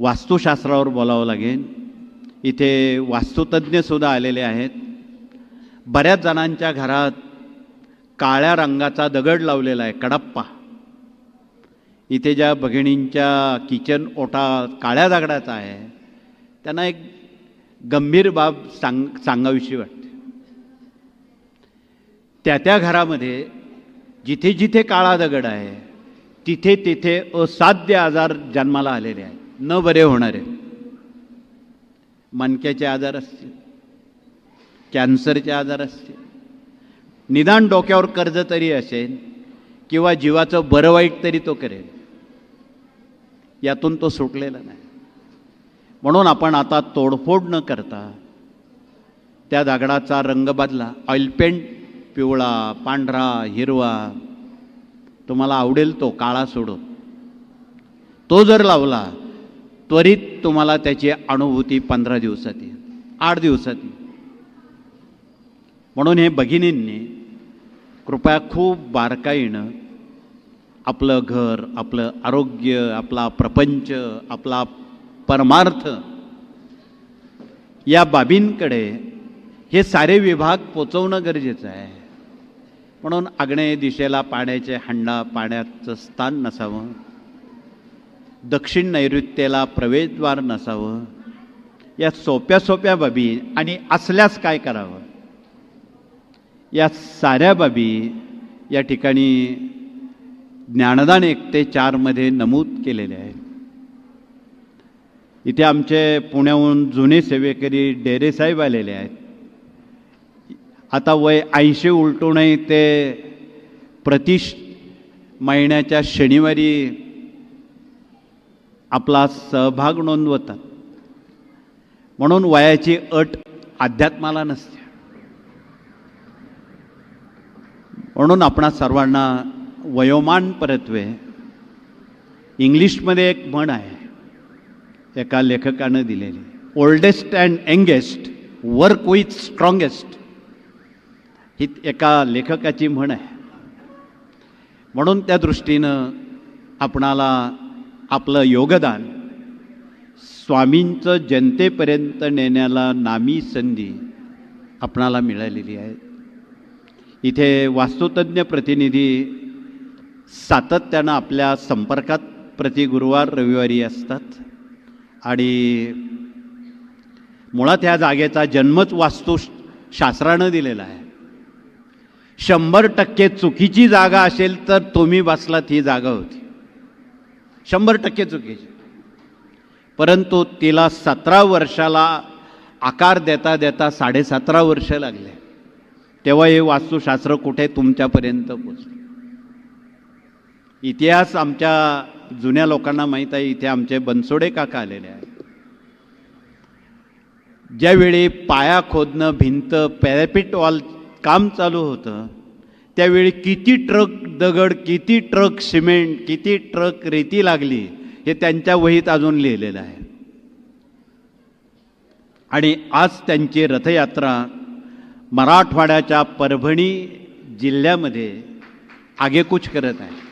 वास्तुशास्त्रावर बोलावं लागेल इथे वास्तुतज्ञसुद्धा आलेले आहेत. बऱ्याच जणांच्या घरात काळ्या रंगाचा दगड लावलेला आहे कडप्पा. इथे ज्या भगिणींच्या किचन ओटा काळ्या दगडाचा आहे त्यांना एक गंभीर बाब सांग सांगावीशी वाटते. त्या त्या घरामध्ये जिथे जिथे काळा दगड आहे तिथे तिथे असाध्य आजार जन्माला आलेले आहेत. न बरे होणारे मणक्याचे आजार असतील कॅन्सरचे आजार असतील निदान डोक्यावर कर्ज तरी असेल किंवा जीवाचं बरं वाईट तरी तो करेल यातून तो सुटलेला नाही. म्हणून आपण आता तोडफोड न करता त्या दगडाचा रंग बदला. ऑइल पेंट पिवळा पांढरा हिरवा तुम्हाला आवडेल तो काळा सोडून. तो जर लावला त्वरित तुम्हाला त्याची अनुभूती पंधरा दिवसात येईल. आठ दिवसात येईल. म्हणून हे भगिनींनी कृपया खूप बारकाईनं आपलं घर आपलं आरोग्य आपला प्रपंच आपला परमार्थ या बाबींकडे हे सारे विभाग पोचवणं गरजेचं आहे. म्हणून आग्नेय दिशेला पाण्याचे हंडा पाण्याचं स्थान नसावं. दक्षिण नैऋत्येला प्रवेशद्वार नसावं. या सोप्या सोप्या बाबी आणि असल्यास काय करावं? या साऱ्या बाबी या ठिकाणी ज्ञानदान एक ते चारमध्ये नमूद केलेले आहे इथे आमचे पुण्याहून जुने सेवेकरी डेरेसाहेब आलेले आहेत. आता वय ऐंशी उलटूनही ते प्रतिश महिन्याच्या शनिवारी आपला सहभाग नोंदवतात. म्हणून वयाची अट अध्यात्माला नसते. म्हणून आपणा सर्वांना वयोमान परत्वे इंग्लिशमध्ये एक म्हण आहे एका लेखकानं दिलेली. Oldest and youngest work with strongest ही एका लेखकाची म्हण आहे. म्हणून त्या दृष्टीनं आपणाला आपलं योगदान. स्वामींचं जनतेपर्यंत नेण्याला नामी संधी आपणाला मिळालेली आहे. इथे वास्तुतज्ञ प्रतिनिधी सातत्यानं आपल्या संपर्कात प्रति गुरुवार रविवारी असतात. आणि मुळात ह्या जागेचा जन्मच वास्तुशास्त्रानं दिलेला आहे. शंभर टक्के चुकीची जागा असेल तर तुम्ही बसलात ही जागा होती. शंभर टक्के चुकीची. परंतु तिला सतरा वर्षाला आकार देता देता साडेसतरा वर्ष लागले. तेव्हा हे वास्तुशास्त्र कुठे तुमच्यापर्यंत पोचलं? इतिहास आमच्या जुन्या लोकांना माहीत आहे इथे आमचे बनसोडे काका आलेले आहेत. ज्यावेळी पाया खोदणं भिंत पॅरापिट वॉल काम चालू होतं त्यावेळी किती ट्रक दगड किती ट्रक सिमेंट किती ट्रक रेती लागली हे त्यांच्या वहीत अजून लिहिलेलं आहे. आणि आज त्यांची रथयात्रा मराठवाड्याच्या परभणी जिल्ह्यामध्ये आगेकूच करत आहे.